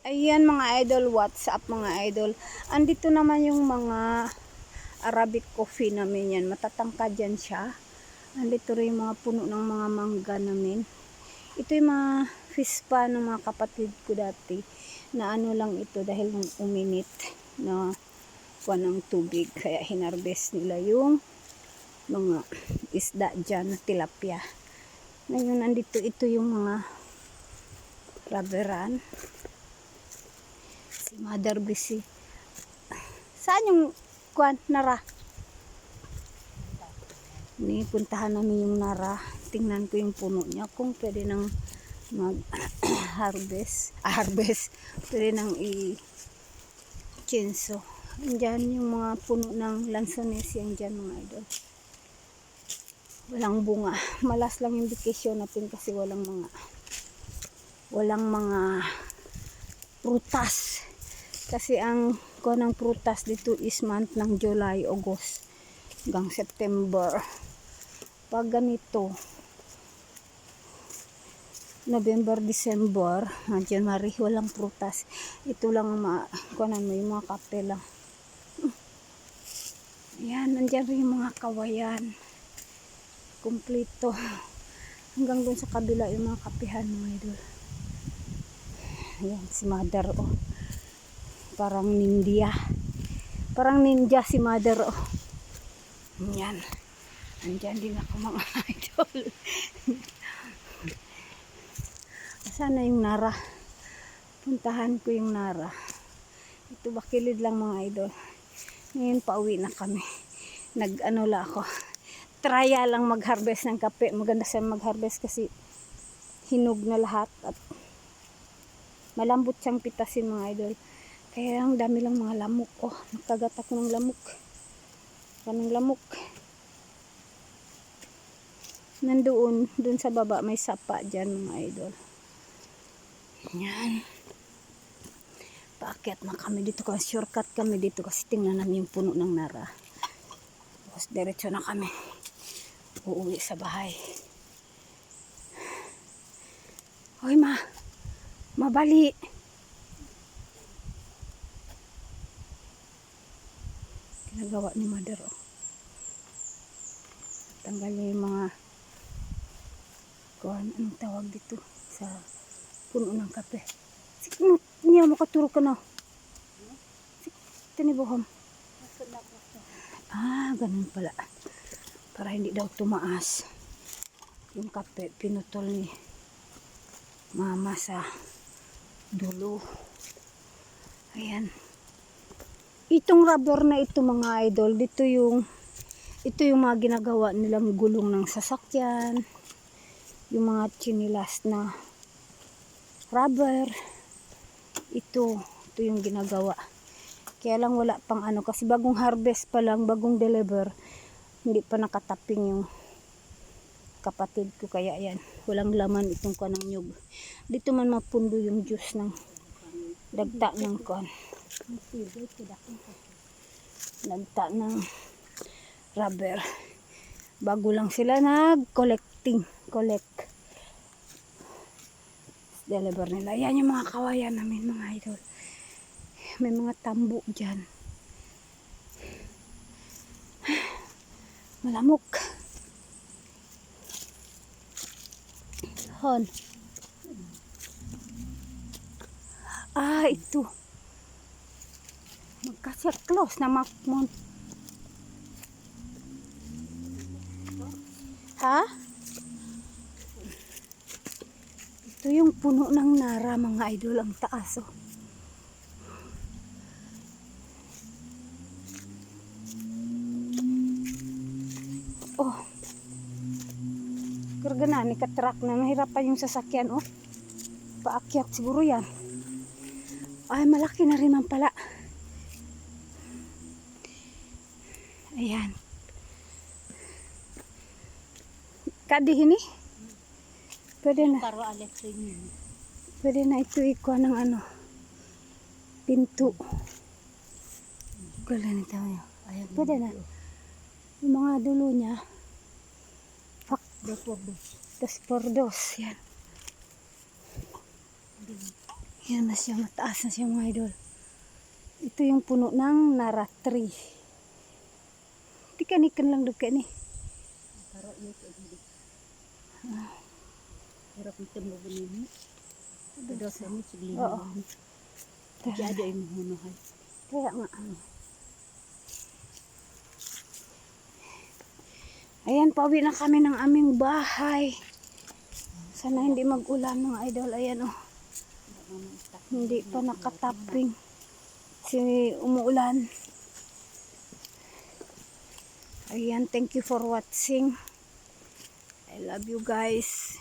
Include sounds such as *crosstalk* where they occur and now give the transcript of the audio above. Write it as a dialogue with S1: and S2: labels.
S1: Ayan mga idol, what's up mga idol? Andito naman yung mga Arabic coffee namin yan. Matatangkad yan siya. Andito rin yung mga puno ng mga mangga namin. Ito yung mga fispa ng mga kapatid ko dati. Na ano lang ito dahil nung uminit na kuha ng tubig. Kaya hinarbest nila yung mga isda dyan na tilapia. Ngayon andito ito yung mga rubberan si Mother Busy. Saan yung kwan, Nara? Ni puntahan namin yung Nara. Tingnan ko yung puno niya kung pwede nang mag *clears throat* harvest, harvest. Pwede nang i chinso. Diyan yung mga puno ng lansones yan dyan mga idol. Walang bunga. Malas lang yung vacation natin kasi walang mga walang mga prutas. Kasi ang ko prutas dito is month ng July, August hanggang September. Pag ganito, November, December, mga January, walang prutas. Ito lang ang ma, kunan mo, yung mga kape lang. Yan, nandyan rin yung mga kawayan. Kompleto. Hanggang doon sa kabila yung mga kapihan mga idol. Ayan, si mother, oh. Parang ninja. Parang ninja si mother, oh. Yan. Andyan din ako mga *laughs* idol. Sana yung Nara. Puntahan ko yung Nara. Ito bakilid lang mga idol. Ngayon pauwi na kami. Nag-ano la ako. Trya lang mag-harvest ng kape. Maganda sa mag-harvest kasi hinog na lahat at malambot siyang pitasin mga idol. Kaya ang dami lang mga lamok. Oh, nagkagat ako ng lamok. Kaming lamok. Nandoon, doon sa baba, may sapa dyan mga idol. Yan. Paakyat na kami dito kasi shortcut kami dito kasi tingnan namin yung puno ng nara. Tapos diretso na kami. Uuwi sa bahay. Hoy ma, mabali. Ginagawa ni mother oh. Tanggal niya yung mga kuhan, anong tawag dito sa puno ng kape. Mo, niya mo katuro ka na. Tinibuhom. Ah, ganun pala. Para hindi daw tumaas. Yung kape, pinutol ni mama sa dulo. Ayan. Itong rubber na ito mga idol, dito yung ito yung mga ginagawa nilang gulong ng sasakyan. Yung mga chinilas na rubber. Ito, ito yung ginagawa. Kaya lang wala pang ano kasi bagong harvest pa lang, bagong deliver. Hindi pa nakataping yung kapatid ko kaya yan. Walang laman itong kanang nyug. Dito man mapundo yung juice ng dagta ng kon. Dagta ng rubber. Bago lang sila nag-collecting. Collect. Deliver nila. Yan yung mga kawayan namin mga idol. May mga tambo dyan. Malamok. Hon. Ah, ito. Magkasya close na makmon. Ha? Ito yung puno ng nara mga idol ang taas oh. Oh. Karga na, ni katrak na. Mahirapan yung sasakyan, oh. Paakyat siguro yan. Ay, malaki na rin man pala. Ayan. Kadihin eh. Pwede na.
S2: Karo
S1: Pwede na ito ikuha ng ano. Pinto. Kala na tao
S2: niya.
S1: Pwede na. Yung mga dulo niya. Fuck.
S2: Dos por dos.
S1: Dos por dos. Yan. Yan na siya. Mataas na siya mga idol. Ito yung puno ng Nara 3 ikan-ikan lang duka ni.
S2: Taro ni ko dili. Pero kita mo bunini. Pero sa mo sigli.
S1: Oo.
S2: Kaya ada yung munuhan.
S1: Kaya nga. Ah. Ayan, pauwi na kami ng aming bahay. Sana hindi mag-ulan mga idol. Ayan oh. Hindi pa nakatapping. Si umuulan. Ayan, thank you for watching. I love you guys.